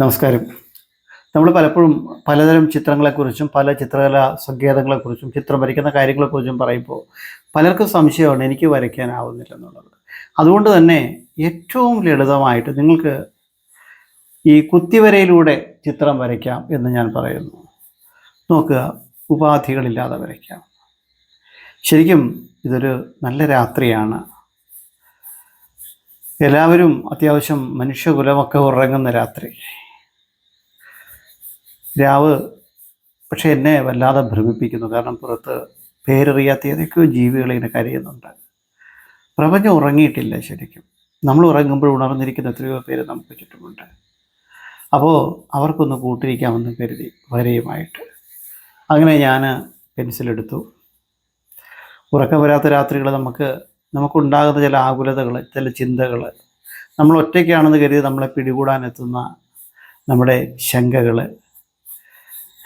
നമസ്കാരം. നമ്മൾ പലപ്പോഴും പലതരം ചിത്രങ്ങളെക്കുറിച്ചും പല ചിത്രകലാ സങ്കേതങ്ങളെക്കുറിച്ചും ചിത്രം വരയ്ക്കുന്ന കാര്യങ്ങളെക്കുറിച്ചും പറയുമ്പോൾ പലർക്കും സംശയമാണ് എനിക്ക് വരയ്ക്കാനാവുന്നില്ല എന്നുള്ളത്. അതുകൊണ്ട് തന്നെ ഏറ്റവും ലളിതമായിട്ട് നിങ്ങൾക്ക് ഈ കുത്തിവരയിലൂടെ ചിത്രം വരയ്ക്കാം എന്ന് ഞാൻ പറയുന്നു. നോക്കുക ഉപാധികളില്ലാതെ വരയ്ക്കാം. ശരിക്കും ഇതൊരു നല്ല രാത്രിയാണ്. എല്ലാവരും അത്യാവശ്യം മനുഷ്യകുലമൊക്കെ ഉറങ്ങുന്ന രാത്രി. രാവ് പക്ഷെ എന്നെ വല്ലാതെ ഭ്രമിപ്പിക്കുന്നു. കാരണം പുറത്ത് പേരറിയാത്ത ഏതൊക്കെയോ ജീവികൾ ഇങ്ങനെ കരയുന്നുണ്ട്. പ്രപഞ്ചം ഉറങ്ങിയിട്ടില്ല ശരിക്കും. നമ്മൾ ഉറങ്ങുമ്പോൾ ഉണർന്നിരിക്കുന്ന എത്രയോ പേര് നമുക്ക് ചുറ്റുമുണ്ട്. അപ്പോൾ അവർക്കൊന്ന് കൂട്ടിരിക്കാമെന്ന് കരുതി വരെയുമായിട്ട്. അങ്ങനെ ഞാൻ പെൻസിലെടുത്തു ഉറക്കം വരാത്ത രാത്രികൾ നമുക്ക് നമുക്കുണ്ടാകുന്ന ചില ആകുലതകൾ ചില ചിന്തകൾ നമ്മൾ ഒറ്റയ്ക്കാണെന്ന് കരുതി നമ്മളെ പിടികൂടാനെത്തുന്ന നമ്മുടെ ശങ്കകൾ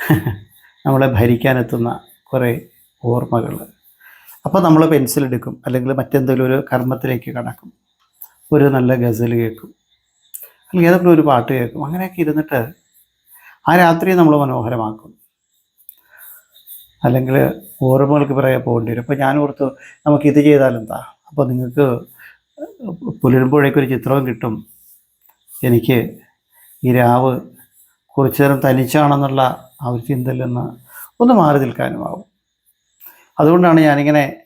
നമ്മളെ ഭരിക്കാനെത്തുന്ന കുറേ ഓർമ്മകൾ. അപ്പോൾ നമ്മൾ പെൻസിൽ എടുക്കും അല്ലെങ്കിൽ മറ്റെന്തെങ്കിലും ഒരു കർമ്മത്തിലേക്ക് കടക്കും. ഒരു നല്ല ഗസൽ കേൾക്കും അല്ലെങ്കിൽ ഏതെങ്കിലും ഒരു പാട്ട് കേൾക്കും അങ്ങനെയൊക്കെ ഇരുന്നിട്ട് ആ രാത്രിയെ നമ്മൾ മനോഹരമാക്കും. അല്ലെങ്കിൽ ഓർമ്മകൾക്ക് പിറകെ പോകേണ്ടി വരും. അപ്പോൾ ഞാൻ ഓർത്തു നമുക്ക് ഇത് ചെയ്താലെന്താ അപ്പോൾ നിങ്ങൾക്ക് പുലരുമ്പോഴേക്കൊരു ചിത്രവും കിട്ടും. എനിക്ക് ഈ രാവ് കുറച്ചു നേരം തനിച്ചാണെന്നുള്ള ആ ഒരു ചിന്തയിൽ നിന്ന് ഒന്ന് മാറി നിൽക്കാനുമാവും. അതുകൊണ്ടാണ് ഞാനിങ്ങനെ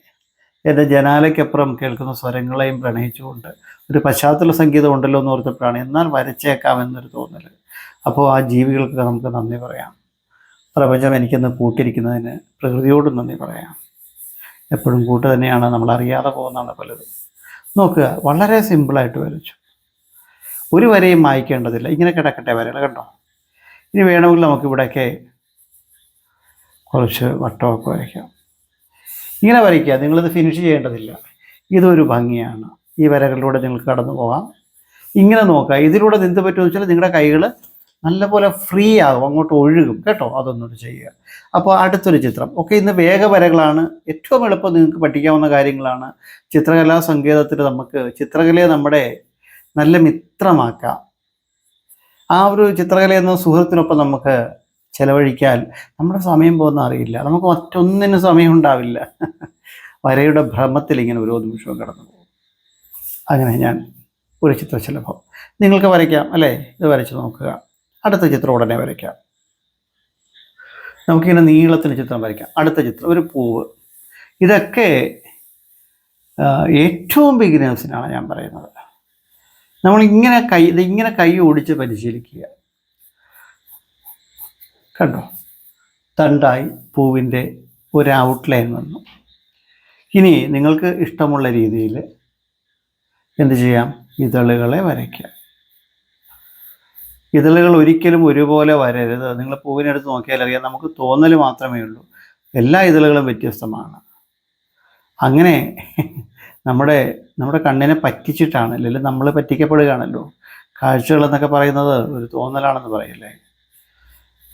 എന്റെ ജനാലയ്ക്കപ്പുറം കേൾക്കുന്ന സ്വരങ്ങളെയും പ്രണയിച്ചുകൊണ്ട് ഒരു പശ്ചാത്തല സംഗീതം ഉണ്ടല്ലോ എന്ന് ഓർത്തപ്പോഴാണ് എന്നാൽ വരച്ചേക്കാം എന്നൊരു തോന്നൽ അപ്പോൾ ആ ജീവികൾക്ക് നമുക്ക് നന്ദി പറയാം. പ്രപഞ്ചം എനിക്കൊന്ന് കൂട്ടിരിക്കുന്നതിന് പ്രകൃതിയോടും നന്ദി പറയാം. എപ്പോഴും കൂട്ട് തന്നെയാണ് നമ്മൾ അറിയാതെ പോകുന്നതാണ് പലതും. നോക്കുക വളരെ സിമ്പിളായിട്ട് വരച്ചു. ഒരു വരെയും മായ്ക്കേണ്ടതില്ല. ഇങ്ങനെ കിടക്കട്ടെ വരകൾ കണ്ടോ? ഇനി വേണമെങ്കിൽ നമുക്ക് കുറച്ച് വട്ടമൊക്കെ വരയ്ക്കാം. ഇങ്ങനെ വരയ്ക്കുക. നിങ്ങളിത് ഫിനിഷ് ചെയ്യേണ്ടതില്ല. ഇതൊരു ഭംഗിയാണ്. ഈ വരകളിലൂടെ നിങ്ങൾക്ക് കടന്നു പോകാം. ഇങ്ങനെ നോക്കുക. ഇതിലൂടെ എന്ത് പറ്റുമെന്ന് വെച്ചാൽ നിങ്ങളുടെ കൈകൾ നല്ലപോലെ ഫ്രീ ആകും. അങ്ങോട്ട് ഒഴുകും. കേട്ടോ? അതൊന്നുകൂടി ചെയ്യുക. അപ്പോൾ അടുത്തൊരു ചിത്രം. ഒക്കെ ഇന്ന് വേഗവരകളാണ് ഏറ്റവും എളുപ്പം നിങ്ങൾക്ക് പഠിക്കാവുന്ന കാര്യങ്ങളാണ്. ചിത്രകലാ സങ്കേതത്തിൽ നമുക്ക് ചിത്രകലയെ നമ്മുടെ നല്ല മിത്രമാക്കാം. ആ ഒരു ചിത്രകല എന്ന സുഹൃത്തിനൊപ്പം നമുക്ക് ചെലവഴിക്കാൻ നമ്മുടെ സമയം പോകുന്ന അറിയില്ല. നമുക്ക് മറ്റൊന്നിനും സമയം ഉണ്ടാവില്ല വരയുടെ ഭ്രമത്തിൽ ഇങ്ങനെ ഓരോ നിമിഷവും കടന്നു പോകും. അങ്ങനെ ഞാൻ ഒരു ചിത്രശലഭം നിങ്ങൾക്ക് വരയ്ക്കാം അല്ലേ? ഇത് വരച്ച് നോക്കുക. അടുത്ത ചിത്രം ഉടനെ വരയ്ക്കാം. നമുക്കിങ്ങനെ നീളത്തിന് ചിത്രം വരയ്ക്കാം. അടുത്ത ചിത്രം ഒരു പൂവ്. ഇതൊക്കെ ഏറ്റവും ബിഗിനേഴ്സിനാണ് ഞാൻ പറയുന്നത്. നമ്മൾ ഇങ്ങനെ കൈ ഇങ്ങനെ കൈ ഓടിച്ച് പരിശീലിക്കുക. കണ്ടോ? തണ്ടായി പൂവിന്റെ ഒരു ഔട്ട്ലൈൻ വന്നു. ഇനി നിങ്ങൾക്ക് ഇഷ്ടമുള്ള രീതിയിൽ എന്ത് ചെയ്യാം? ഇതളുകളെ വരയ്ക്കാം. ഇതളുകൾ ഒരിക്കലും ഒരുപോലെ വരരുത്. നിങ്ങൾ പൂവിനെടുത്ത് നോക്കിയാൽ അറിയാം. നമുക്ക് തോന്നൽ മാത്രമേ ഉള്ളൂ. എല്ലാ ഇതളുകളും വ്യത്യസ്തമാണ്. അങ്ങനെ നമ്മുടെ നമ്മുടെ കണ്ണിനെ പറ്റിച്ചിട്ടാണ് അല്ലെങ്കിൽ നമ്മൾ പറ്റിക്കപ്പെടുകയാണല്ലോ. കാഴ്ചകൾ എന്നൊക്കെ പറയുന്നത് ഒരു തോന്നലാണെന്ന് പറയല്ലേ?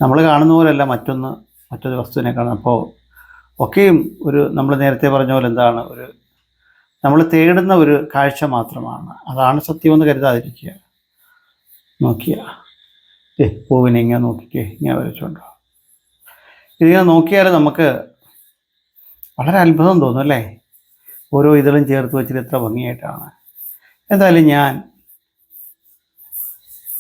നമ്മൾ കാണുന്ന പോലെയല്ല മറ്റൊന്ന് മറ്റൊരു വസ്തുവിനെ കാണുന്നത്. അപ്പോൾ ഒക്കെയും ഒരു നമ്മൾ നേരത്തെ പറഞ്ഞ പോലെ എന്താണ്? ഒരു നമ്മൾ തേടുന്ന ഒരു കാഴ്ച മാത്രമാണ്. അതാണ് സത്യമെന്ന് കരുതാതിരിക്കുക. നോക്കിയ. ഏ പൂവിനെ ഇങ്ങനെ നോക്കിക്കേ ഇങ്ങനെ വരച്ചുകൊണ്ടോ ഇതിങ്ങനെ നോക്കിയാൽ നമുക്ക് വളരെ അത്ഭുതം തോന്നും അല്ലേ? ഓരോ ഇതിലും ചേർത്ത് വെച്ചിട്ട് എത്ര ഭംഗിയായിട്ടാണ്. എന്തായാലും ഞാൻ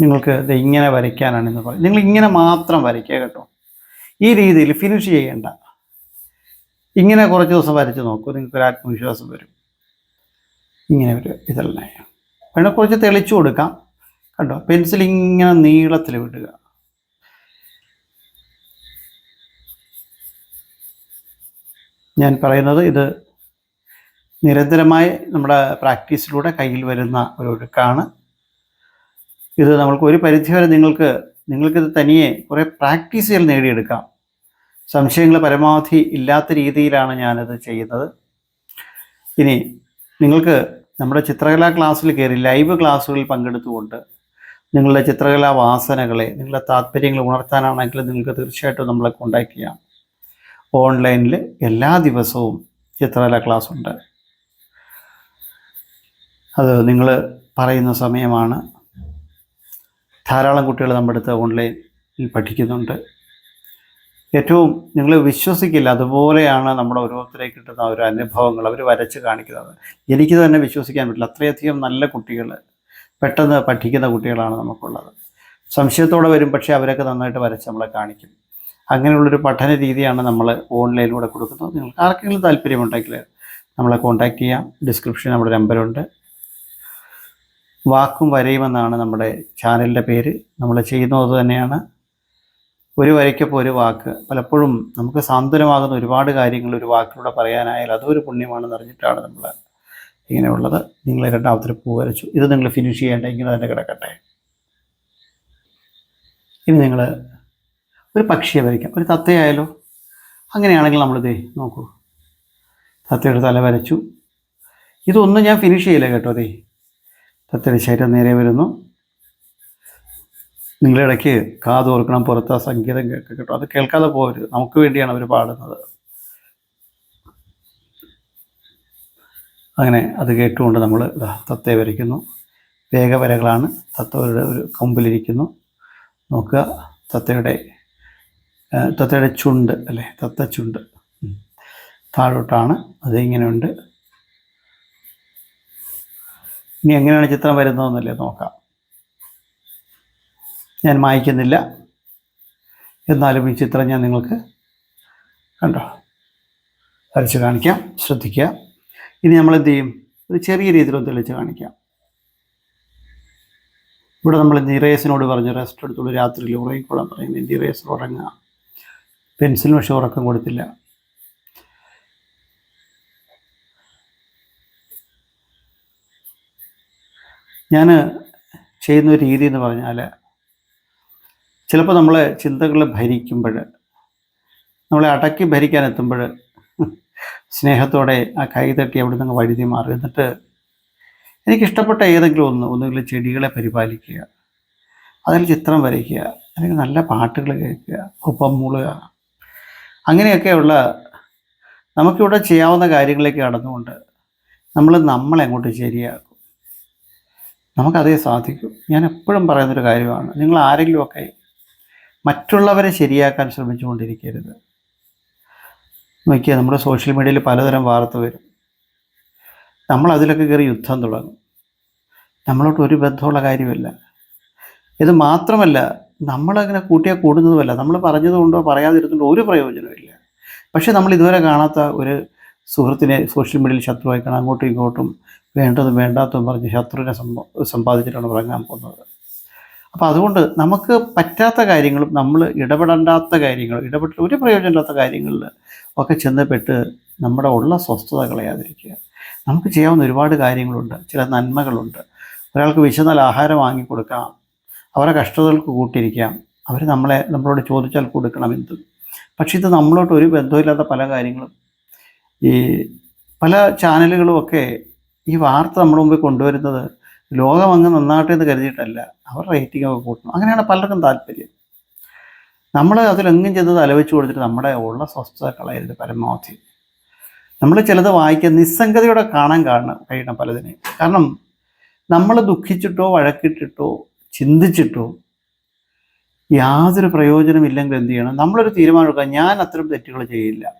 നിങ്ങൾക്ക് ഇത് ഇങ്ങനെ വരയ്ക്കാനാണ് എന്ന് പറയും നിങ്ങൾ ഇങ്ങനെ മാത്രം വരയ്ക്കുക കേട്ടോ. ഈ രീതിയിൽ ഫിനിഷ് ചെയ്യേണ്ട. ഇങ്ങനെ കുറച്ച് ദിവസം വരച്ച് നോക്കൂ നിങ്ങൾക്ക് ഒരു ആത്മവിശ്വാസം വരും. ഇങ്ങനെ ഒരു ഇതല്ലേ വേണം കുറച്ച് തെളിച്ചു കൊടുക്കാം. കണ്ടോ? പെൻസിൽ ഇങ്ങനെ നീളത്തിൽ വിടുക. ഞാൻ പറയുന്നത് ഇത് നിരന്തരമായി നമ്മുടെ പ്രാക്ടീസിലൂടെ കയ്യിൽ വരുന്ന ഒരു ഒഴുക്കാണ്. ഇത് നമ്മൾക്ക് ഒരു പരിധിവരെ നിങ്ങൾക്ക് നിങ്ങൾക്കിത് തനിയെ കുറേ പ്രാക്ടീസുകൾ നേടിയെടുക്കാം. സംശയങ്ങൾ പരമാവധി ഇല്ലാത്ത രീതിയിലാണ് ഞാനത് ചെയ്യുന്നത്. ഇനി നിങ്ങൾക്ക് നമ്മുടെ ചിത്രകലാ ക്ലാസ്സിൽ കയറി ലൈവ് ക്ലാസ്സുകളിൽ പങ്കെടുത്തുകൊണ്ട് നിങ്ങളുടെ ചിത്രകലാ വാസനകളെ നിങ്ങളുടെ താല്പര്യങ്ങൾ ഉണർത്താനാണെങ്കിൽ നിങ്ങൾക്ക് തീർച്ചയായിട്ടും നമ്മളെ കോണ്ടാക്ട് ചെയ്യാം. ഓൺലൈനിൽ എല്ലാ ദിവസവും ചിത്രകലാ ക്ലാസ് ഉണ്ട് അത് നിങ്ങൾ പറയുന്ന സമയമാണ്. ധാരാളം കുട്ടികൾ നമ്മുടെ അടുത്ത് ഓൺലൈനിൽ പഠിക്കുന്നുണ്ട്. ഏറ്റവും നിങ്ങൾ വിശ്വസിക്കില്ല അതുപോലെയാണ് നമ്മുടെ ഓരോരുത്തരെ കിട്ടുന്ന ഒരു അനുഭവങ്ങൾ അവർ വരച്ച് കാണിക്കുന്നത്. എനിക്ക് തന്നെ വിശ്വസിക്കാൻ പറ്റില്ല അത്രയധികം നല്ല കുട്ടികൾ പെട്ടെന്ന് പഠിക്കുന്ന കുട്ടികളാണ് നമുക്കുള്ളത്. സംശയത്തോടെ വരും പക്ഷേ അവരൊക്കെ നന്നായിട്ട് വരച്ച് നമ്മളെ കാണിക്കും. അങ്ങനെയുള്ളൊരു പഠന രീതിയാണ് നമ്മൾ ഓൺലൈനിലൂടെ കൊടുക്കുന്നത്. നിങ്ങൾക്ക് ആർക്കെങ്കിലും താല്പര്യമുണ്ടെങ്കിൽ നമ്മളെ കോൺടാക്റ്റ് ചെയ്യാം. ഡിസ്ക്രിപ്ഷൻ നമ്മുടെ നമ്പറുണ്ട് വാക്കും വരയുമെന്നാണ് നമ്മുടെ ചാനലിന്റെ പേര്. നമ്മൾ ചെയ്യുന്നത് തന്നെയാണ്. ഒരു വരയ്ക്കപ്പോൾ ഒരു വാക്ക്. പലപ്പോഴും നമുക്ക് സാന്ത്വനമാകുന്ന ഒരുപാട് കാര്യങ്ങൾ ഒരു വാക്കിലൂടെ പറയാനായാൽ അതൊരു പുണ്യമാണെന്ന് അറിഞ്ഞിട്ടാണ് നമ്മൾ ഇങ്ങനെയുള്ളത്. നിങ്ങൾ രണ്ടാമത്തെ പൂ വരച്ചു. ഇത് നിങ്ങൾ ഫിനിഷ് ചെയ്യേണ്ട. ഇങ്ങനെ തന്നെ കിടക്കട്ടെ. ഇനി നിങ്ങൾ ഒരു പക്ഷിയെ വരയ്ക്കാം. ഒരു തത്തയായാലോ? അങ്ങനെയാണെങ്കിൽ നമ്മളിതേ നോക്കൂ. തത്തയുടെ തല വരച്ചു. ഇതൊന്നും ഞാൻ ഫിനിഷ് ചെയ്യില്ല കേട്ടോ അതേ തത്തയുടെ ശരീരം നേരെ വരുന്നു. നിങ്ങളിടയ്ക്ക് കാതോർക്കണം പുറത്ത് സംഗീതം കേൾക്കുക കേട്ടോ. അത് കേൾക്കാതെ പോകരുത് നമുക്ക് വേണ്ടിയാണ് അവർ പാടുന്നത്. അങ്ങനെ അത് കേട്ടുകൊണ്ട് നമ്മൾ തത്തയെ വരയ്ക്കുന്നു. വേഗവരകളാണ്. തത്തയുടെ ഒരു കൊമ്പിലിരിക്കുന്നു. നോക്കുക തത്തയുടെ തത്തയുടെ ചുണ്ട് അല്ലേ? തത്ത ചുണ്ട്. താഴോട്ടാണ്. അത് ഇങ്ങനെയുണ്ട്. ഇനി എങ്ങനെയാണ് ചിത്രം വരുന്നതെന്നല്ലേ നോക്കാം. ഞാൻ മായ്ക്കുന്നില്ല. എന്നാലും ഈ ചിത്രം ഞാൻ നിങ്ങൾക്ക് കണ്ടോ? വരച്ച് കാണിക്കാം ശ്രദ്ധിക്കുക. ഇനി നമ്മൾ എന്ത് ചെയ്യും? ഒരു ചെറിയ രീതിയിലൊന്ന് തെളിച്ച് കാണിക്കാം. ഇവിടെ നമ്മൾ നിറേസിനോട് പറഞ്ഞു റെസ്റ്റ് എടുത്തുള്ളൂ രാത്രിയിൽ ഉറങ്ങിക്കോളാൻ പറയുന്നത് നിറേസ് ഉറങ്ങുക. പെൻസിൽ പക്ഷേ ഉറക്കം കൊടുത്തില്ല. ഞാൻ ചെയ്യുന്ന ഒരു രീതി എന്ന് പറഞ്ഞാൽ ചിലപ്പോൾ നമ്മളെ ചിന്തകൾ ഭരിക്കുമ്പോൾ നമ്മളെ അടക്കി ഭരിക്കാൻ എത്തുമ്പോൾ സ്നേഹത്തോടെ ആ കൈ തട്ടി അവിടെ നിന്ന് വഴുതി മാറി എന്നിട്ട് എനിക്കിഷ്ടപ്പെട്ട ഏതെങ്കിലും ഒന്ന് ഒന്നുകിൽ ചെടികളെ പരിപാലിക്കുക അതിൽ ചിത്രം വരയ്ക്കുക അല്ലെങ്കിൽ നല്ല പാട്ടുകൾ കേൾക്കുക ഒപ്പം മൂളുക. അങ്ങനെയൊക്കെയുള്ള നമുക്കിവിടെ ചെയ്യാവുന്ന കാര്യങ്ങളിലേക്ക് കടന്നുകൊണ്ട് നമ്മൾ നമ്മളെ അങ്ങോട്ട് ശരിയാക്കും. നമുക്കതേ സാധിക്കും. ഞാൻ എപ്പോഴും പറയുന്നൊരു കാര്യമാണ്. നിങ്ങൾ ആരെങ്കിലുമൊക്കെ മറ്റുള്ളവരെ ശരിയാക്കാൻ ശ്രമിച്ചുകൊണ്ടിരിക്കരുത്. നോക്കിയാൽ നമ്മുടെ സോഷ്യൽ മീഡിയയിൽ പലതരം വാർത്ത വരും. നമ്മൾ അതിലൊക്കെ കയറി യുദ്ധം തുടങ്ങും. നമ്മളോട്ട് ഒരു ബന്ധമുള്ള കാര്യമല്ല. ഇത് മാത്രമല്ല നമ്മളങ്ങനെ കൂട്ടിയാൽ കൂടുന്നതുമല്ല. നമ്മൾ പറഞ്ഞതുകൊണ്ടോ പറയാതിരുന്നുകൊണ്ടോ ഒരു പ്രയോജനമില്ല പക്ഷേ നമ്മൾ ഇതുവരെ കാണാത്ത ഒരു സുഹൃത്തിനെ സോഷ്യൽ മീഡിയയിൽ ശത്രുവായിക്കണം? അങ്ങോട്ടും ഇങ്ങോട്ടും വേണ്ടതും വേണ്ടാത്തതും പറഞ്ഞ് ശത്രുവിനെ സമ്പ സമ്പാദിച്ചിട്ടാണ് ഉറങ്ങാൻ പോകുന്നത്. അപ്പോൾ അതുകൊണ്ട് നമുക്ക് പറ്റാത്ത കാര്യങ്ങളും നമ്മൾ ഇടപെടേണ്ടാത്ത കാര്യങ്ങൾ ഇടപെട്ട് ഒരു പ്രയോജനമില്ലാത്ത കാര്യങ്ങളിൽ ഒക്കെ ചെന്നപ്പെട്ട് നമ്മുടെ ഉള്ള സ്വസ്ഥത കളയാതിരിക്കുക നമുക്ക് ചെയ്യാവുന്ന ഒരുപാട് കാര്യങ്ങളുണ്ട്. ചില നന്മകളുണ്ട്. ഒരാൾക്ക് വിശന്നാൽ ആഹാരം വാങ്ങിക്കൊടുക്കാം. അവരെ കഷ്ടതകൾക്ക് കൂട്ടിരിക്കാം അവർ നമ്മളെ നമ്മളോട് ചോദിച്ചാൽ കൊടുക്കണം എന്തും? പക്ഷേ ഇത് നമ്മളോട്ട് ഒരു ബന്ധമില്ലാത്ത പല കാര്യങ്ങളും ഈ പല ചാനലുകളുമൊക്കെ ഈ വാർത്ത നമ്മുടെ മുമ്പിൽ കൊണ്ടുവരുന്നത് ലോകം അങ്ങ് നന്നാട്ടെ എന്ന് കരുതിയിട്ടല്ല. അവർ റേറ്റിംഗ് ഒക്കെ കൂട്ടണം. അങ്ങനെയാണ് പലർക്കും താല്പര്യം. നമ്മൾ അതിലെങ്ങും ചെന്ന് തലവെച്ച് കൊടുത്തിട്ട് നമ്മുടെ ഉള്ള സ്വസ്ഥത കളയരുത് പരമാവധി. നമ്മൾ ചിലത് വായിക്കാൻ നിസ്സംഗതയോടെ കാണാൻ കാണണം കഴിയണം പലതിനെയും. കാരണം നമ്മൾ ദുഃഖിച്ചിട്ടോ വഴക്കിട്ടിട്ടോ ചിന്തിച്ചിട്ടോ യാതൊരു പ്രയോജനമില്ലെങ്കിൽ എന്ത് ചെയ്യണം? നമ്മളൊരു തീരുമാനം എടുക്കുക ഞാൻ അത്തരം തെറ്റുകൾ ചെയ്യില്ല.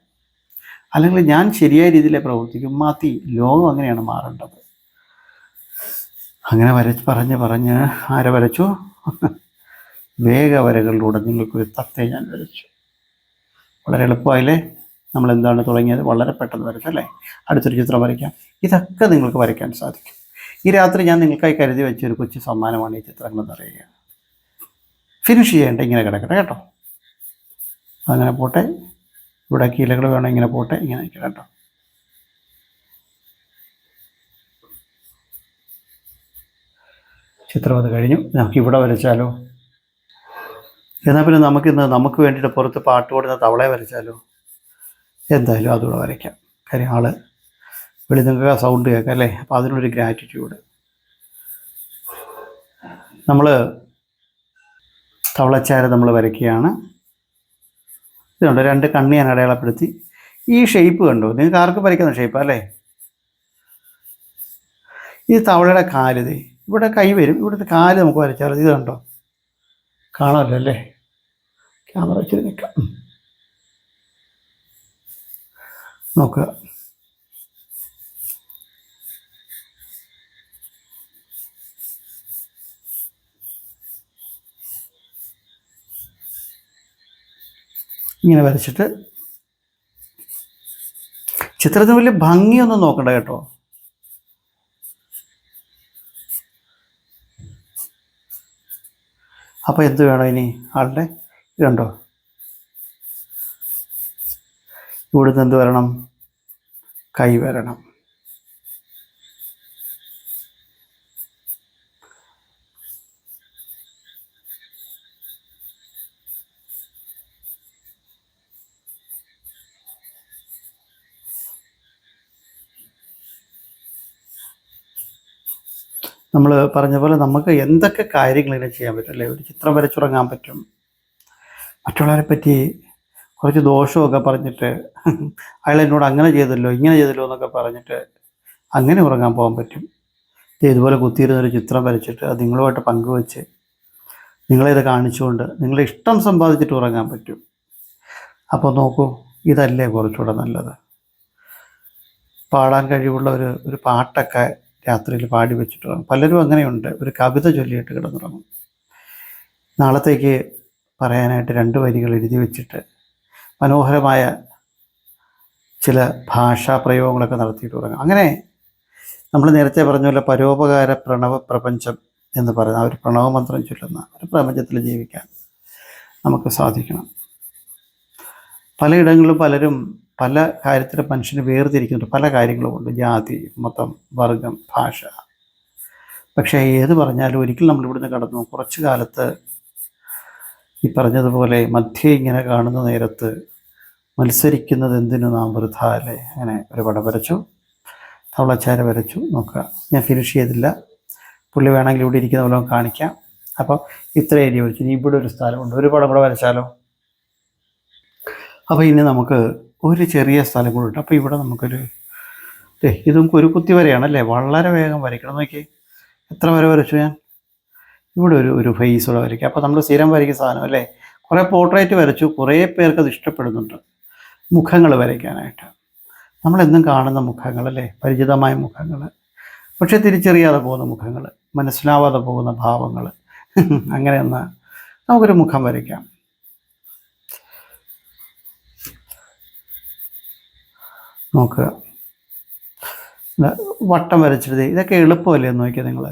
അല്ലെങ്കിൽ ഞാൻ ശരിയായ രീതിയിൽ പ്രവർത്തിക്കും. മാത്തി ലോകം അങ്ങനെയാണ് മാറേണ്ടത്. അങ്ങനെ വരച്ച് പറഞ്ഞ് പറഞ്ഞ് ആരെ വരച്ചു? വേഗവരകളിലൂടെ നിങ്ങൾക്കൊരു തത്തയെ ഞാൻ വരച്ചു. വളരെ എളുപ്പമായില്ലേ? നമ്മൾ എന്താണ് തുടങ്ങിയത്? വളരെ പെട്ടെന്ന് വരച്ചല്ലേ അടുത്തൊരു ചിത്രം വരയ്ക്കാം. ഇതൊക്കെ നിങ്ങൾക്ക് വരയ്ക്കാൻ സാധിക്കും. ഈ രാത്രി ഞാൻ നിങ്ങൾക്കായി കരുതി വെച്ച ഒരു കൊച്ചു സമ്മാനമാണ് ഈ ചിത്രങ്ങൾ എന്നറിയുക ഫിനിഷ് ചെയ്യേണ്ട ഇങ്ങനെ കിടക്കട്ടെ കേട്ടോ? അങ്ങനെ പോട്ടെ. ഇവിടെ കീലകൾ വേണം ഇങ്ങനെ പോട്ടെ ഇങ്ങനെ നിൽക്കണം കേട്ടോ. ചിത്രം അത് കഴിഞ്ഞു. നമുക്ക് ഇവിടെ വരച്ചാലോ? എന്നാൽ പിന്നെ നമുക്കിന്ന് നമുക്ക് വേണ്ടിയിട്ട് പുറത്ത് പാട്ട് പാടുന്ന തവളയെ വരച്ചാലോ? എന്തായാലും അതുകൂടെ വരയ്ക്കാം. കാര്യം ആൾ വെളി നിങ്ങൾക്ക് സൗണ്ട് കേൾക്കാം അല്ലേ? അപ്പോൾ അതിനൊരു ഗ്രാറ്റിറ്റ്യൂഡ് നമ്മൾ തവളച്ചാര നമ്മൾ വരയ്ക്കുകയാണ്. ഇതുണ്ട് രണ്ട് കണ്ണ് ഞാൻ അടയാളപ്പെടുത്തി. ഈ ഷേപ്പ് കണ്ടോ? നിങ്ങൾക്ക് ആർക്ക് പരിക്കുന്ന ഷേപ്പ് അല്ലേ? ഈ തവളയുടെ കാലിത് ഇവിടെ കൈ വരും. ഇവിടുത്തെ കാൽ നമുക്ക് വരച്ചാൽ ഇത് കണ്ടോ? കാണാമല്ലോ അല്ലേ? ക്യാമറ വെച്ചിട്ട് നിൽക്കാം. നോക്കുക. ഇങ്ങനെ വരച്ചിട്ട് ചിത്രത്തിന് വലിയ ഭംഗിയൊന്നും നോക്കണ്ട കേട്ടോ. അപ്പോൾ എന്ത് വേണം ഇനി? ആളുടെ ഇതുണ്ടോ? ഇവിടുന്ന് എന്ത് വരണം? കൈ വരണം. നമ്മൾ പറഞ്ഞ പോലെ നമുക്ക് എന്തൊക്കെ കാര്യങ്ങൾ ഇങ്ങനെ ചെയ്യാൻ പറ്റും അല്ലേ? ഒരു ചിത്രം വരച്ചുറങ്ങാൻ പറ്റും. മറ്റുള്ളവരെ പറ്റി കുറച്ച് ദോഷമൊക്കെ പറഞ്ഞിട്ട് അയാൾ എന്നോട് അങ്ങനെ ചെയ്തല്ലോ ഇങ്ങനെ ചെയ്തല്ലോ എന്നൊക്കെ പറഞ്ഞിട്ട് അങ്ങനെ ഉറങ്ങാൻ പോകാൻ പറ്റും. ഇതുപോലെ കുത്തിയിരുന്നൊരു ചിത്രം വരച്ചിട്ട് അത് നിങ്ങളുമായിട്ട് പങ്കുവെച്ച് നിങ്ങളെ കാണിച്ചുകൊണ്ട് നിങ്ങളെ ഇഷ്ടം സമ്പാദിച്ചിട്ട് ഉറങ്ങാൻ പറ്റും. അപ്പോൾ നോക്കൂ ഇതല്ലേ കുറച്ചുകൂടെ നല്ലത്. പാടാൻ കഴിവുള്ള ഒരു ഒരു പാട്ടൊക്കെ രാത്രിയിൽ പാടി വെച്ചിട്ട് ഉറങ്ങും പലരും അങ്ങനെയുണ്ട്. ഒരു കവിത ചൊല്ലിയിട്ട് കിടന്നുറങ്ങും. നാളത്തേക്ക് പറയാനായിട്ട് രണ്ട് വരികൾ എഴുതി വെച്ചിട്ട് മനോഹരമായ ചില ഭാഷാ പ്രയോഗങ്ങളൊക്കെ നടത്തിയിട്ട് തുടങ്ങും അങ്ങനെ നമ്മൾ നേരത്തെ പറഞ്ഞ പോലെ പരോപകാര പ്രണവ പ്രപഞ്ചം എന്ന് പറയുന്ന ഒരു പ്രണവമന്ത്രം ചൊല്ലുന്ന ഒരു പ്രപഞ്ചത്തിൽ ജീവിക്കാൻ നമുക്ക് സാധിക്കണം. പലയിടങ്ങളിലും പലരും പല കാര്യത്തിലും മനുഷ്യന് വേർതിരിക്കുന്നുണ്ട്. പല കാര്യങ്ങളുമുണ്ട് ജാതി മതം വർഗം ഭാഷ. പക്ഷേ ഏത് പറഞ്ഞാലും ഒരിക്കലും നമ്മൾ ഇവിടുന്ന് കടന്നു കുറച്ച് കാലത്ത് ഈ പറഞ്ഞതുപോലെ മധ്യേ ഇങ്ങനെ കാണുന്ന നേരത്ത് മത്സരിക്കുന്നത് എന്തിനു നാം വൃഥ അങ്ങനെ ഒരു പടം വരച്ചു. തവളച്ചാര വരച്ചു. നോക്കുക ഞാൻ ഫിനിഷ് ചെയ്തില്ല. പുള്ളി വേണമെങ്കിൽ ഇവിടെ ഇരിക്കുന്ന പോലെ കാണിക്കാം. അപ്പോൾ ഇത്ര ഏരിയ വരച്ചു ഇനി ഇവിടെ ഒരു സ്ഥലമുണ്ട്. ഒരു പടം കൂടെ വരച്ചാലോ? അപ്പോൾ ഇനി നമുക്ക് ഒരു ചെറിയ സ്ഥലം കൂടെ ഉണ്ട്. അപ്പോൾ ഇവിടെ നമുക്കൊരു ഇതും ഒരു കുത്തി വരെയാണല്ലേ വളരെ വേഗം വരയ്ക്കണം. നോക്കി. എത്ര വരെ വരച്ചു ഞാൻ? ഇവിടെ ഒരു ഒരു ഫേസ് ഇവിടെ വരയ്ക്കുക അപ്പോൾ നമ്മൾ സ്ഥിരം വരയ്ക്കുന്ന സാധനം അല്ലേ? കുറേ പോർട്രേറ്റ് വരച്ചു. കുറേ പേർക്ക് അത് ഇഷ്ടപ്പെടുന്നുണ്ട്. മുഖങ്ങൾ വരയ്ക്കാനായിട്ട്. നമ്മളെന്നും കാണുന്ന മുഖങ്ങൾ അല്ലേ? പരിചിതമായ മുഖങ്ങൾ പക്ഷേ തിരിച്ചറിയാതെ പോകുന്ന മുഖങ്ങൾ മനസ്സിലാവാതെ പോകുന്ന ഭാവങ്ങൾ അങ്ങനെ ഒന്ന് നമുക്കൊരു മുഖം വരയ്ക്കാം. നോക്കുക. വട്ടം വരച്ചെടുത്ത് ഇതൊക്കെ എളുപ്പമല്ലേ എന്ന് നോക്കിയാൽ നിങ്ങൾ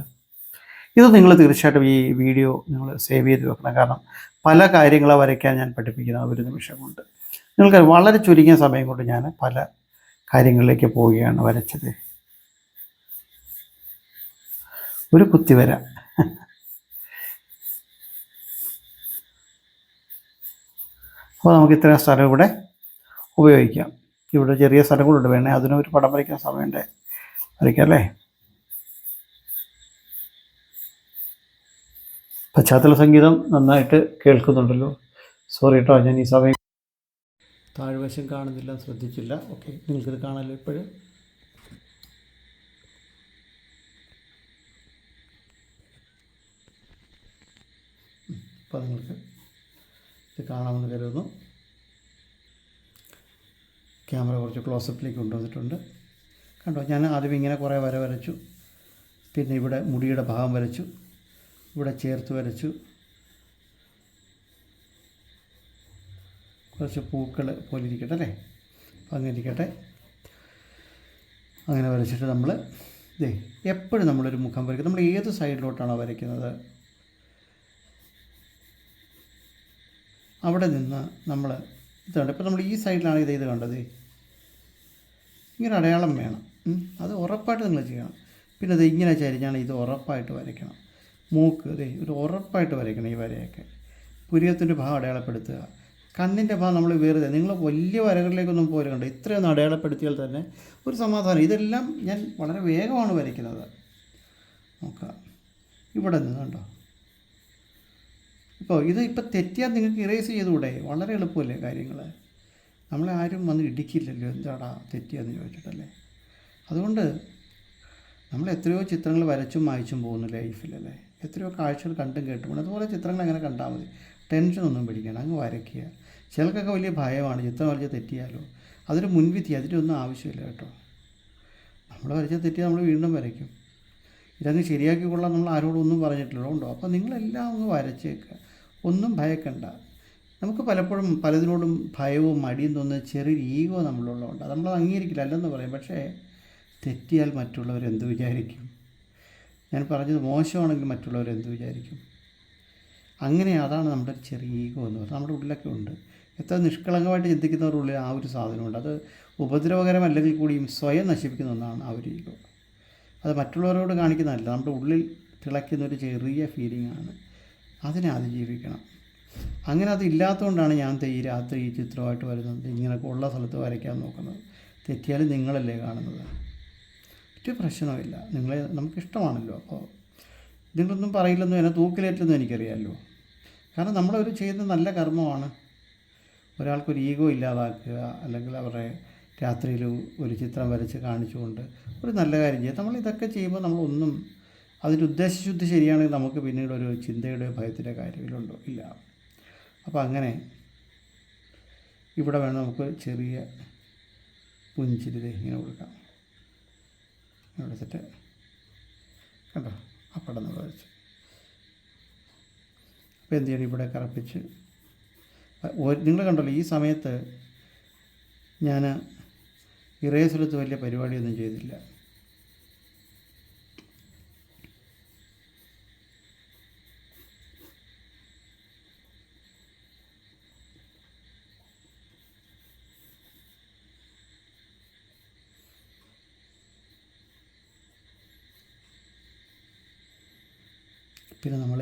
ഇത് നിങ്ങൾ തീർച്ചയായിട്ടും ഈ വീഡിയോ നിങ്ങൾ സേവ് ചെയ്ത് വെക്കണം. കാരണം പല കാര്യങ്ങളെ വരയ്ക്കാൻ ഞാൻ പഠിപ്പിക്കുന്ന ഒരു നിമിഷം കൊണ്ട് നിങ്ങൾക്ക് വളരെ ചുരുങ്ങിയ സമയം കൊണ്ട് ഞാൻ പല കാര്യങ്ങളിലേക്ക് പോവുകയാണ് വരച്ചത്. ഒരു കുത്തിവര അപ്പോൾ നമുക്ക് ഇത്രയും സ്ഥലം ഇവിടെ ഉപയോഗിക്കാം. ഇവിടെ ചെറിയ സ്ഥലം കൂടെ ഉണ്ട് വേണേൽ അതിനൊരു പടം വരയ്ക്കാൻ സമയമുണ്ട്. വരയ്ക്കാം അല്ലേ? പശ്ചാത്തല സംഗീതം നന്നായിട്ട് കേൾക്കുന്നുണ്ടല്ലോ. സോറി കേട്ടോ ഞാൻ ഈ സമയം താഴ്വശം കാണുന്നില്ല ശ്രദ്ധിച്ചില്ല. ഓക്കെ നിങ്ങൾക്കിത് കാണാമല്ലോ ഇപ്പോഴും? അപ്പോൾ നിങ്ങൾക്ക് ഇത് കാണാമെന്ന് കരുതുന്നു. ക്യാമറ കുറച്ച് ക്ലോസപ്പിലേക്ക് കൊണ്ടുവന്നിട്ടുണ്ട്. കണ്ടോ ഞാൻ ആദ്യം ഇങ്ങനെ കുറേ വര വരച്ചു. പിന്നെ ഇവിടെ മുടിയുടെ ഭാഗം വരച്ചു. ഇവിടെ ചേർത്ത് വരച്ചു. കുറച്ച് പൂക്കൾ പോലെ ഇരിക്കട്ടെ അല്ലേ? അങ്ങനെ ഇരിക്കട്ടെ അങ്ങനെ വരച്ചിട്ട് നമ്മൾ ഇതേ എപ്പോഴും നമ്മളൊരു മുഖം വരയ്ക്കും. നമ്മൾ ഏത് സൈഡിലോട്ടാണോ വരയ്ക്കുന്നത്? അവിടെ നിന്ന് നമ്മൾ ഇതുണ്ട്. ഇപ്പം നമ്മൾ ഈ സൈഡിലാണ് ഇത് ഇത് കണ്ടത്. ഇങ്ങനെ അടയാളം വേണം. അത് ഉറപ്പായിട്ട് നിങ്ങൾ ചെയ്യണം. പിന്നെ അത് ഇങ്ങനെ ചരിഞ്ഞാണ് ഇത് ഉറപ്പായിട്ട് വരയ്ക്കണം. മൂക്ക് ഇതേ ഒരു ഉറപ്പായിട്ട് വരയ്ക്കണം ഈ വരയൊക്കെ. പുരികത്തിന്റെ ഭാഗം അടയാളപ്പെടുത്തുക. കണ്ണിന്റെ ഭാഗം നമ്മൾ വെറുതെ നിങ്ങൾ വലിയ വരകളിലേക്കൊന്നും പോരുന്നുണ്ട് ഇത്രയൊന്നും അടയാളപ്പെടുത്തിയാൽ തന്നെ ഒരു സമാധാനം. ഇതെല്ലാം ഞാൻ വളരെ വേഗമാണ് വരയ്ക്കുന്നത്. നോക്കാം ഇവിടെ നിന്ന് കണ്ടോ? ഇപ്പോൾ ഇത് ഇപ്പോൾ തെറ്റിയാൽ നിങ്ങൾക്ക് ഇറേസ് ചെയ്തുകൂടെ? വളരെ എളുപ്പമല്ലേ കാര്യങ്ങൾ നമ്മളെ ആരും വന്ന് ഇടിക്കില്ലല്ലോ എന്താടാ തെറ്റിയെന്ന് ചോദിച്ചിട്ടല്ലേ? അതുകൊണ്ട് നമ്മൾ എത്രയോ ചിത്രങ്ങൾ വരച്ചും വായിച്ചും പോകുന്നു ലൈഫിലല്ലേ എത്രയോ കാഴ്ചകൾ കണ്ടും കേട്ടും അതുപോലെ ചിത്രങ്ങൾ അങ്ങനെ കണ്ടാൽ മതി. ടെൻഷനൊന്നും പിടിക്കണം അങ്ങ് വരയ്ക്കുക. ചിലർക്കൊക്കെ വലിയ ഭയമാണ് ചിത്രം വരച്ച തെറ്റിയാലോ? അതൊരു മുൻവിധി അതിന്റെ ആവശ്യമില്ല കേട്ടോ. നമ്മൾ വരച്ച തെറ്റി നമ്മൾ വീണ്ടും വരയ്ക്കും. ഇതങ്ങ് ശരിയാക്കി കൊള്ളാൻ നമ്മൾ ആരോടൊന്നും ഒന്നും പറഞ്ഞിട്ടില്ല ഉണ്ടോ? അപ്പോൾ നിങ്ങളെല്ലാം അങ്ങ് വരച്ചേക്കുക ഒന്നും ഭയക്കണ്ട. നമുക്ക് പലപ്പോഴും പലതിനോടും ഭയവും മടിയും തോന്നുന്ന ചെറിയൊരു ഈഗോ നമ്മളുള്ളതുകൊണ്ട് നമ്മൾ അംഗീകരിക്കില്ല അല്ലെന്ന് പറയും. പക്ഷേ തെറ്റിയാൽ മറ്റുള്ളവർ എന്ത് വിചാരിക്കും? ഞാൻ പറഞ്ഞത് മോശമാണെങ്കിൽ മറ്റുള്ളവർ എന്ത് വിചാരിക്കും? അങ്ങനെ അതാണ് നമ്മുടെ ചെറിയ ഈഗോ എന്ന് പറയുന്നത്. നമ്മുടെ ഉള്ളിലൊക്കെ ഉണ്ട്. എത്ര നിഷ്കളങ്കമായിട്ട് ചിന്തിക്കുന്നവരുടെ ഉള്ളിൽ ആ ഒരു സാധനമുണ്ട്. അത് ഉപദ്രവകരമല്ലെങ്കിൽ കൂടിയും സ്വയം നശിപ്പിക്കുന്ന ഒന്നാണ് ആ ഒരു ഈഗോ. അത് മറ്റുള്ളവരോട് കാണിക്കുന്നതല്ല. നമ്മുടെ ഉള്ളിൽ തിളയ്ക്കുന്ന ഒരു ചെറിയ ഫീലിംഗ് ആണ്. അതിനെ അതിജീവിക്കണം. അങ്ങനെ അത് ഇല്ലാത്തതുകൊണ്ടാണ് ഞാൻ ഈ രാത്രി ഈ ചിത്രമായിട്ട് വരുന്നത്. ഇങ്ങനെയൊക്കെ ഉള്ള സ്ഥലത്ത് വരയ്ക്കാൻ നോക്കുന്നത്. തെറ്റിയാൽ നിങ്ങളല്ലേ കാണുന്നത്. ഒരു പ്രശ്നമില്ല നിങ്ങളെ നമുക്കിഷ്ടമാണല്ലോ. അപ്പോൾ നിങ്ങളൊന്നും പറയില്ലെന്നും എന്നെ തൂക്കിലേറ്റെന്നും എനിക്കറിയാമല്ലോ. കാരണം നമ്മളൊരു ചെയ്യുന്ന നല്ല കർമ്മമാണ്. ഒരാൾക്കൊരു ഈഗോ ഇല്ലാതാക്കുക അല്ലെങ്കിൽ അവരുടെ രാത്രിയിൽ ഒരു ചിത്രം വരച്ച് കാണിച്ചുകൊണ്ട് ഒരു നല്ല കാര്യം ചെയ്യുക. നമ്മൾ ഇതൊക്കെ ചെയ്യുമ്പോൾ നമ്മളൊന്നും അതിന്റെ ഉദ്ദേശശുദ്ധി ശരിയാണെങ്കിൽ നമുക്ക് പിന്നീട് ഒരു ചിന്തയുടെ ഭയത്തിന്റെ കാര്യമില്ലുണ്ടോ ഇല്ല. അപ്പോൾ അങ്ങനെ ഇവിടെ വേണം നമുക്ക് ചെറിയ പുഞ്ചിരി ഇങ്ങനെ കൊടുക്കാം. സെറ്റ് കണ്ടോ? അപ്പടം നമ്മൾ വരച്ചു. അപ്പോൾ എന്ത് ചെയ്യണം? ഇവിടെ കറപ്പിച്ച് നിങ്ങൾ കണ്ടല്ലോ ഈ സമയത്ത് ഞാൻ ഇറേസെടുത്ത് വലിയ പരിപാടിയൊന്നും ചെയ്തില്ല പിന്നെ നമ്മൾ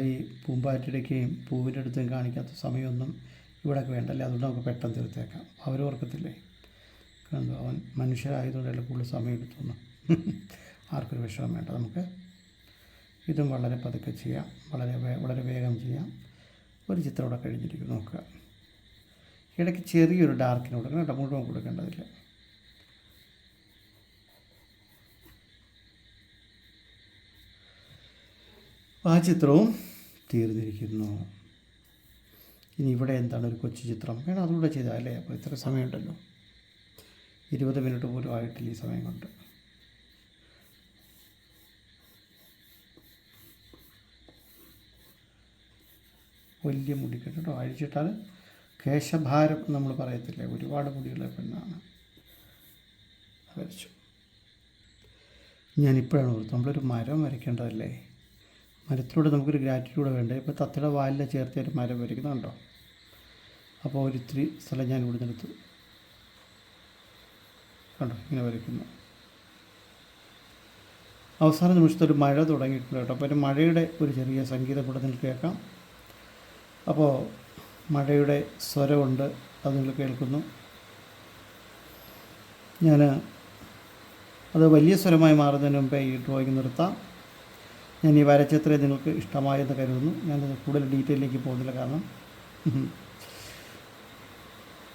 ഈ പൂമ്പാറ്റയുടെയൊക്കെയും പൂവിന്റെ അടുത്തും കാണിക്കാത്ത സമയമൊന്നും ഇവിടെയൊക്കെ വേണ്ടല്ലേ? അതുകൊണ്ട് നമുക്ക് പെട്ടെന്ന് തീർത്തേക്കാം. അവർ ഓർക്കത്തില്ലേ? കണ്ടോ അവൻ മനുഷ്യരായതുകൊണ്ടല്ല കൂടുതൽ സമയം എടുത്തൊന്ന് ആർക്കൊരു വിഷമം വേണ്ട. നമുക്ക് ഇതും വളരെ പതുക്കെ ചെയ്യാം. വളരെ വളരെ വേഗം ചെയ്യാം. ഒരു ചിത്രം ഇവിടെ കഴിഞ്ഞിരിക്കും നോക്കുക. ഇടയ്ക്ക് ചെറിയൊരു ഡാർക്കിന് കൊടുക്കണം കേട്ടോ മുഴുവൻ കൊടുക്കേണ്ടതില്ല. ആ ചിത്രവും തീർന്നിരിക്കുന്നു. ഇനി ഇവിടെ എന്താണ് ഒരു കൊച്ചു ചിത്രം? വേണം അതുകൂടെ ചെയ്താൽ അല്ലേ? അപ്പോൾ ഇത്ര സമയമുണ്ടല്ലോ. ഇരുപത് മിനിറ്റ് പോലും ആയിട്ടില്ല ഈ സമയം കൊണ്ട്. വലിയ മുടി കേട്ടോ. അഴിച്ചിട്ടാൽ കേശഭാരം നമ്മൾ പറയത്തില്ലേ? ഒരുപാട് മുടിയുള്ള പെണ്ണാണ്. വരച്ചു. ഞാനിപ്പോഴാണ് ഓർത്തത്. നമ്മളൊരു മരം വരയ്ക്കേണ്ടതല്ലേ? മരത്തിലൂടെ നമുക്കൊരു ഗ്രാറ്റിറ്റ്യൂഡ് വേണ്ടേ? ഇപ്പോൾ തത്തയുടെ വാലിൽ ചേർത്ത് ഒരു മരം വരയ്ക്കുന്നുണ്ടോ? അപ്പോൾ ഒരു ഇത്തിരി സ്ഥലം ഞാൻ ഇവിടെ നിന്നെടുത്തു കണ്ടോ? ഇങ്ങനെ വരയ്ക്കുന്നു. അവസാന നിമിഷത്തെ ഒരു മഴ തുടങ്ങിയിട്ടുണ്ട് കേട്ടോ. അപ്പോൾ ഒരു മഴയുടെ ഒരു ചെറിയ സംഗീതം കൂടെ നിങ്ങൾ കേൾക്കാം. അപ്പോൾ മഴയുടെ സ്വരമുണ്ട് അത് നിങ്ങൾ കേൾക്കുന്നു. ഞാൻ അത് വലിയ സ്വരമായി മാറുന്നതിന് മുമ്പേ ഈ ഡ്രോയിങ് നിർത്താം. ഞാൻ ഈ വരച്ചിത്രയെ നിങ്ങൾക്ക് ഇഷ്ടമായെന്ന് കരുതുന്നു. ഞാൻ കൂടുതൽ ഡീറ്റെയിലേക്ക് പോകുന്നില്ല കാരണം.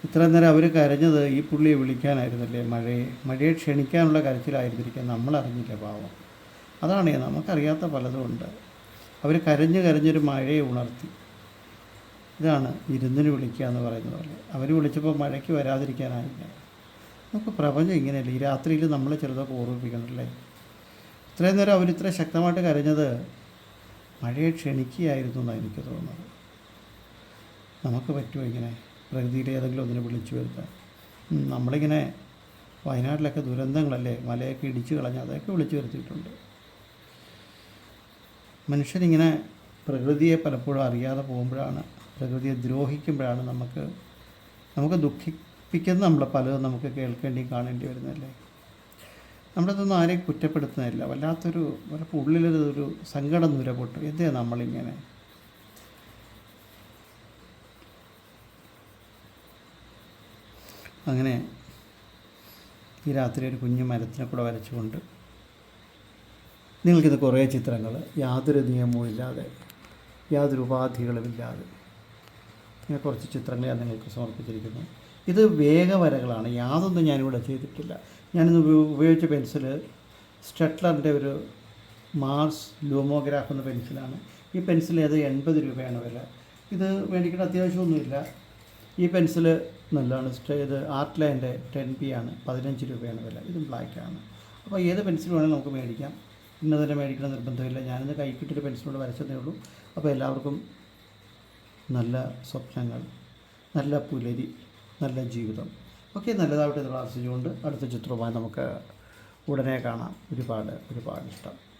ഇത്രയും നേരം അവർ കരഞ്ഞത് ഈ പുള്ളിയെ വിളിക്കാനായിരുന്നല്ലേ? മഴയെ മഴയെ ക്ഷണിക്കാനുള്ള കരച്ചിലായിരുന്നിരിക്കുക നമ്മൾ അറിഞ്ഞില്ല പാവം? അതാണ് നമുക്കറിയാത്ത പലതും ഉണ്ട്. അവർ കരഞ്ഞ് കരഞ്ഞൊരു മഴയെ ഉണർത്തി. ഇതാണ് ഇരുന്നിന് വിളിക്കുക എന്ന് പറയുന്നത് പോലെ. അവർ വിളിച്ചപ്പോൾ മഴയ്ക്ക് വരാതിരിക്കാനായില്ല. നമുക്ക് പ്രപഞ്ചം ഇങ്ങനെയല്ലേ? ഈ രാത്രിയിൽ നമ്മളെ ചെറുതൊക്കെ ഓർമ്മിപ്പിക്കണമല്ലേ ഇത്രയും നേരം അവരിത്ര ശക്തമായിട്ട് കരഞ്ഞത് മഴയെ ക്ഷണിക്കുകയായിരുന്നു എന്നാണ് എനിക്ക് തോന്നുന്നത്. നമുക്ക് പറ്റുമോ ഇങ്ങനെ പ്രകൃതിയിലെ ഏതെങ്കിലും ഒന്നിനെ വിളിച്ചു വരുത്താൻ? നമ്മളിങ്ങനെ വയനാട്ടിലൊക്കെ ദുരന്തങ്ങളല്ലേ മലയൊക്കെ ഇടിച്ചു കളഞ്ഞ് അതൊക്കെ വിളിച്ചു വരുത്തിയിട്ടുണ്ട്. മനുഷ്യനിങ്ങനെ പ്രകൃതിയെ പലപ്പോഴും അറിയാതെ പോകുമ്പോഴാണ് പ്രകൃതിയെ ദ്രോഹിക്കുമ്പോഴാണ് നമുക്ക് നമുക്ക് ദുഃഖിപ്പിക്കുന്ന നമ്മളെ പലതും നമുക്ക് കേൾക്കേണ്ടി കാണേണ്ടി വരുന്നതല്ലേ? നമ്മളതൊന്നും ആരെയും കുറ്റപ്പെടുത്തുന്നില്ല വല്ലാത്തൊരു വല്ലപ്പോൾ ഉള്ളിലൊരു സങ്കടം നുരപൊട്ടു എന്തേ നമ്മളിങ്ങനെ. അങ്ങനെ ഈ രാത്രി ഒരു കുഞ്ഞു മരത്തിനെ കൂടെ വരച്ചുകൊണ്ട് നിങ്ങൾക്കിത് കുറേ ചിത്രങ്ങൾ യാതൊരു നിയമവും ഇല്ലാതെ യാതൊരു ഉപാധികളുമില്ലാതെ ഇങ്ങനെ കുറച്ച് ചിത്രങ്ങൾ ഞാൻ നിങ്ങൾക്ക് സമർപ്പിച്ചിരിക്കുന്നു. ഇത് വേഗവരകളാണ്. യാതൊന്നും ഞാനിവിടെ ചെയ്തിട്ടില്ല. ഞാനിന്ന് ഉപയോ- ഉപയോഗിച്ച പെൻസിൽ സ്റ്റെട്ട്ലറിന്റെ ഒരു മാർസ് ലൂമോഗ്രാഫ് എന്ന പെൻസിലാണ്. ഈ പെൻസിൽ ഏത്? എൺപത് രൂപയാണ് വില. ഇത് മേടിക്കേണ്ട അത്യാവശ്യമൊന്നുമില്ല. ഈ പെൻസിൽ നല്ലതാണ്. ഇത് ആർട്ട് ലൈന്റെ ടെൻ പി ആണ്. പതിനഞ്ച് രൂപയാണ് വില. ഇതും ബ്ലാക്കാണ്. അപ്പോൾ ഏത് പെൻസിൽ വേണമെങ്കിലും നമുക്ക് മേടിക്കാം. ഇന്ന തന്നെ മേടിക്കണം നിർബന്ധമില്ല. ഞാനിന്ന് കൈക്കിട്ടൊരു പെൻസിലോട് വരച്ചതേ ഉള്ളൂ. അപ്പോൾ എല്ലാവർക്കും നല്ല സ്വപ്നങ്ങൾ നല്ല പുലരി നല്ല ജീവിതം. ഒക്കെ നല്ലതാവട്ടെ എന്ന് പ്രാർത്ഥിച്ചുകൊണ്ട് അടുത്ത ചിത്രവുമായി നമുക്ക് ഉടനെ കാണാം. ഒരുപാട് ഒരുപാട് ഇഷ്ടം.